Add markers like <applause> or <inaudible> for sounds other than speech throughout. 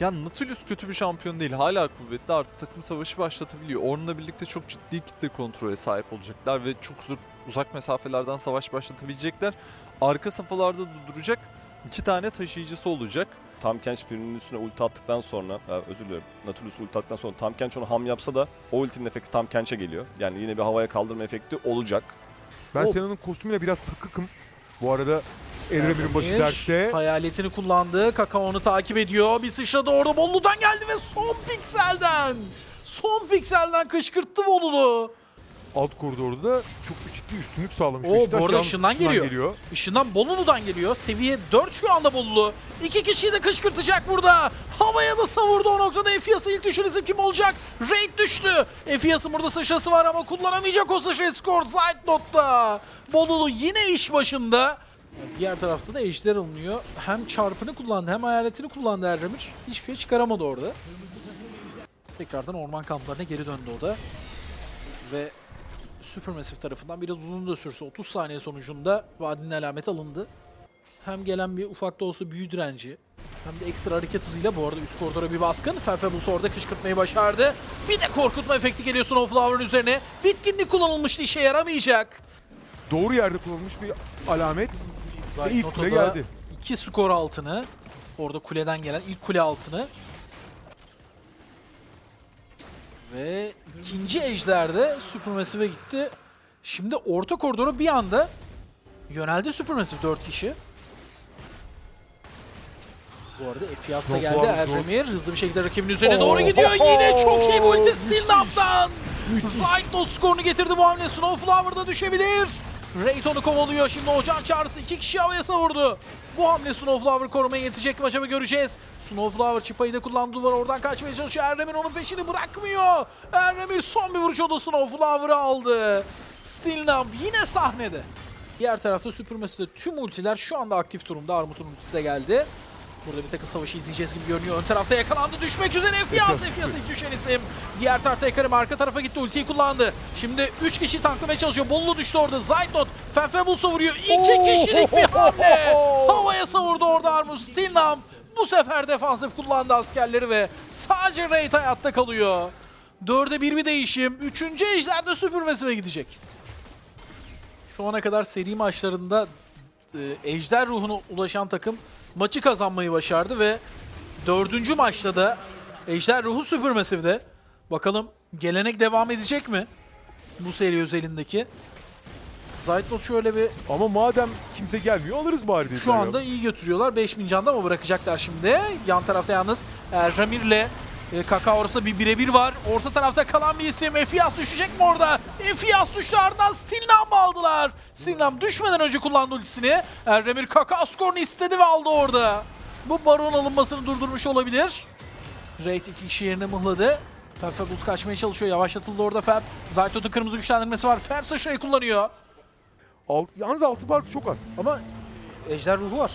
Ya Nautilus kötü bir şampiyon değil. Hala kuvvetli artı takım savaşı başlatabiliyor. Onunla birlikte çok ciddi kitle kontrole sahip olacaklar ve çok uzak, uzak mesafelerden savaş başlatabilecekler. Arka safhalarda durduracak iki tane taşıyıcısı olacak. Tam Kench birinin üstüne ulti attıktan sonra, ha, özür dilerim, Nautilus ulti attıktan sonra Tam Kench onu ham yapsa da o ultinin efekti Tam Kench'e geliyor. Yani yine bir havaya kaldırma efekti olacak. Ben O- Sena'nın kostümüyle biraz takıkım. Bu arada Elremir'in başı Erdemir dertte. Hayaletini kullandı. Kakao onu takip ediyor. Bir sıçradı orada Bollu'dan geldi ve son pikselden. Son pikselden kışkırttı Bollu'yu. Alt koridorda da çok bir ciddi üstünlük sağlamış. Oo, Beşiktaş bu arada ışından geliyor. Işından Bolulu'dan geliyor. Seviye 4 şu anda Bolulu. İki kişiyi de kışkırtacak burada. Havaya da savurdu o noktada. Efias'ı ilk düşen isim kim olacak? Raid düştü. Efias'ın burada sıçrası var ama kullanamayacak o sıçrayı skor. Zeitnot'ta. Bolulu yine iş başında. Diğer tarafta da ejder alınıyor. Hem çarpını kullandı hem hayaletini kullandı Erdemir. Hiçbir şey çıkaramadı orada. Tekrardan orman kamplarına geri döndü o da. Ve Supermassive tarafından biraz uzun da sürse 30 saniye sonucunda vadinin alameti alındı. Hem gelen bir ufak da olsa büyü direnci hem de ekstra hareket hızıyla bu arada üst koridora bir baskın. Felfebus orada kışkırtmayı başardı. Bir de korkutma efekti geliyor Snowflower'ın üzerine. Bitkinlik kullanılmıştı işe yaramayacak. Doğru yerde kullanılmış bir alamet. Ve ilk kule geldi. iki skor altını. Orada kuleden gelen ilk kule altını. Ve ikinci ejderde Supermassive'e gitti. Şimdi orta koridora bir anda yöneldi Supermassive 4 kişi. Bu arada Efias da geldi. Erdemir hızlı bir şekilde rakibin üzerine Oo, doğru gidiyor. ho. Yine çok iyi bir ulti Müthiş. Stilnap'tan. Zaytnot skorunu getirdi bu hamle. Snowflower da düşebilir. Raid onu kovalıyor. Şimdi Ocağın çağrısı iki kişi havaya savurdu. Bu hamle Snowflower korumaya yetecek mi acaba göreceğiz. Snowflower çıpayı da kullandı duvar oradan kaçmaya çalışıyor. Erdemir onun peşini bırakmıyor. Erdemir son bir vuruş o da Snowflower'ı aldı. Stilnamp yine sahnede. Diğer tarafta Supermassive'de tüm ultiler şu anda aktif durumda. Armut'un ultisi de geldi. Burada bir takım savaşı izleyeceğiz gibi görünüyor. Ön tarafta yakalandı düşmek üzere Efias. Efias ilk düşen isim. Diğer tarafta Ekarim arka tarafa gitti ultiyi kullandı. Şimdi 3 kişi tanklamaya çalışıyor. Bollu düştü orada. Zeitnot Fenfebul savuruyor. 2 kişilik bir <laughs> hamle. Havaya savurdu orada Armus. Stinam bu sefer defansif kullandı askerleri ve sadece Raid hayatta kalıyor. Dörde bir bir değişim. Üçüncü ejderde Supermassive'e gidecek. Şu ana kadar seri maçlarında e, ejder ruhuna ulaşan takım maçı kazanmayı başardı ve dördüncü maçta da ejder ruhu Supermassive'de. Bakalım gelenek devam edecek mi? Bu seri özelindeki. Zaytnot şöyle bir Ama madem kimse gelmiyor alırız bari dediler şu anda iyi götürüyorlar. 5000 canda ama bırakacaklar şimdi. Yan tarafta yalnız Erramir'le e, Kaka arasında bir birebir var. Orta tarafta kalan bir isim. Efias düşecek mi orada? Düştü ardından Stilnam aldılar. Stilnam düşmeden önce kullandı ultisini. Erramir Kaka skorunu istedi ve aldı orada. Bu baron alınmasını durdurmuş olabilir. Raid iki kişi yerine mıhladı. Fab Fabulous kaçmaya çalışıyor. Yavaşlatıldı orada Fab. Zaytot'un kırmızı güçlendirmesi var. Fab sıçrayı kullanıyor. Alt, yalnız altı farkı çok az. Ama ejder ruhu var.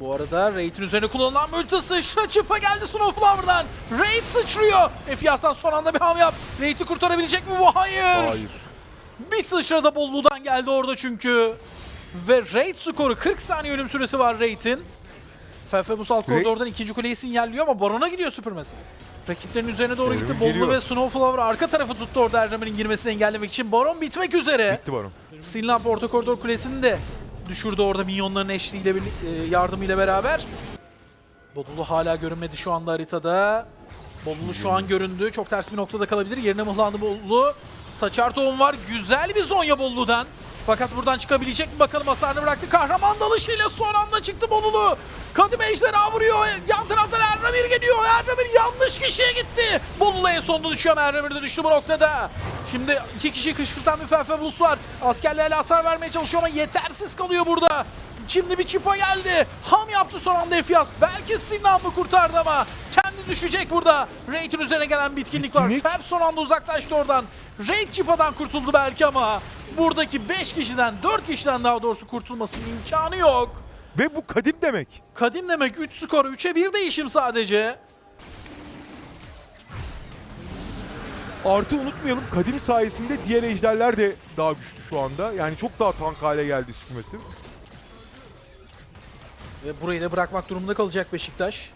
Bu arada Raid'in üzerine kullanılan multi sıçra çıpa geldi Snowflower'dan. Raid sıçrıyor. Efias'tan son anda bir ham yap. Raid'i kurtarabilecek mi bu? Hayır. Hayır. Bir sıçra da Bollu'dan geldi orada çünkü. Ve Raid skoru 40 saniye ölüm süresi var Raid'in. Fefebus alt Raid- koridordan ikinci kuleyi sinyalliyor ama Baron'a gidiyor Supermassive. Rakiplerin üzerine doğru gitti. Bollu geliyor. ve Snowflower arka tarafı tuttu orada Erramin'in girmesini engellemek için. Baron bitmek üzere. Bitti baron. Stilnamp orta koridor kulesini de düşürdü orada minyonların eşliğiyle e, yardımıyla beraber. Bolulu hala görünmedi şu anda haritada. Bolulu şu an göründü. Çok ters bir noktada kalabilir. Yerine mıhlandı Bolulu. Saçar tohum var. Güzel bir Zonya Bolulu'dan. Fakat buradan çıkabilecek mi bakalım hasarını bıraktı. Kahraman dalışıyla son anda çıktı Bolulu. Kadim ejderha vuruyor. Yan taraftan Erramir geliyor. Erramir yanlış kişiye gitti. Bolulu en sonunda düşüyor ama Erramir de düştü bu noktada. Şimdi iki kişi kışkırtan bir Felfebus var. Askerlerle hasar vermeye çalışıyor ama yetersiz kalıyor burada. Şimdi bir çipa geldi. Ham yaptı son anda Efias. Belki Sinan'ı kurtardı ama kendi düşecek burada. Raid'in üzerine gelen bitkinlik, Bitkinlik. var. Fab son anda uzaklaştı oradan. Raid çipadan kurtuldu belki ama buradaki 5 kişiden 4 kişiden daha doğrusu kurtulmasının imkanı yok. Ve bu kadim demek. Kadim demek 3 skor 3'e 1 değişim sadece. Artı unutmayalım kadim sayesinde diğer ejderler de daha güçlü şu anda. Yani çok daha tank hale geldi Supermassive. Ve burayı da bırakmak durumunda kalacak Beşiktaş.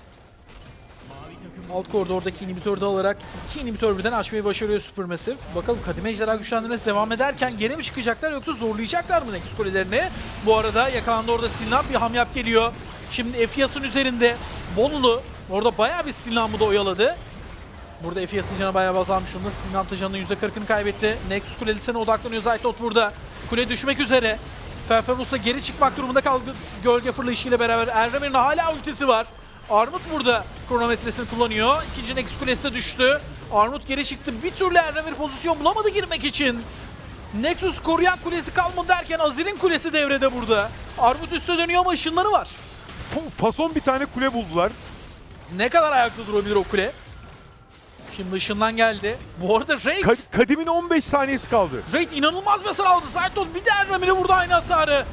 Alt koridordaki inhibitörü de alarak iki inhibitör birden açmayı başarıyor Supermassive. Bakalım kademe ejderha güçlendirmesi devam ederken geri mi çıkacaklar yoksa zorlayacaklar mı Nexus kulelerini? Bu arada yakalandı orada Silnam bir hamyap geliyor. Şimdi Efias'ın üzerinde Bolulu orada bayağı bir Silnam'ı da oyaladı. Burada Efias'ın canı bayağı azalmış durumda. Silnam da canının %40'ını kaybetti. Nexus kulelisine odaklanıyor Zaytlot burada. Kule düşmek üzere. Ferferus'a geri çıkmak durumunda kaldı. Gölge fırlayışıyla beraber Erremir'in hala ultisi var. Armut burada kronometresini kullanıyor. İkinci Nexus kulesi de düştü. Armut geri çıktı. Bir türlü Erremir pozisyon bulamadı girmek için. Nexus koruyan kulesi kalmadı derken Azir'in kulesi devrede burada. Armut üste dönüyor ama ışınları var. Fa- Fason bir tane kule buldular. Ne kadar ayakta durabilir o kule? Şimdi ışından geldi. Bu arada Raid, Ka- Kadim'in 15 saniyesi kaldı. Raid inanılmaz mesaj aldı. Zayton bir de Erramir'e vurdu aynı hasarı.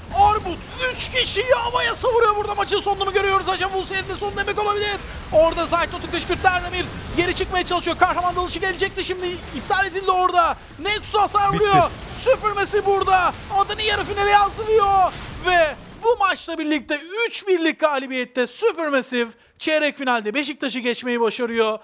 Armut 3 kişiyi havaya savuruyor burada. Maçın sonunu mu görüyoruz acaba bu serinin sonu demek olabilir. Orada Zayton'u kışkırttı Erramir. Geri çıkmaya çalışıyor. Kahraman dalışı gelecekti şimdi. iptal edildi orada. Nexus hasar vuruyor. Süpürmesi burada. Adını yarı finale yazdırıyor. Ve bu maçla birlikte 3 birlik galibiyette Supermassive çeyrek finalde Beşiktaş'ı geçmeyi başarıyor.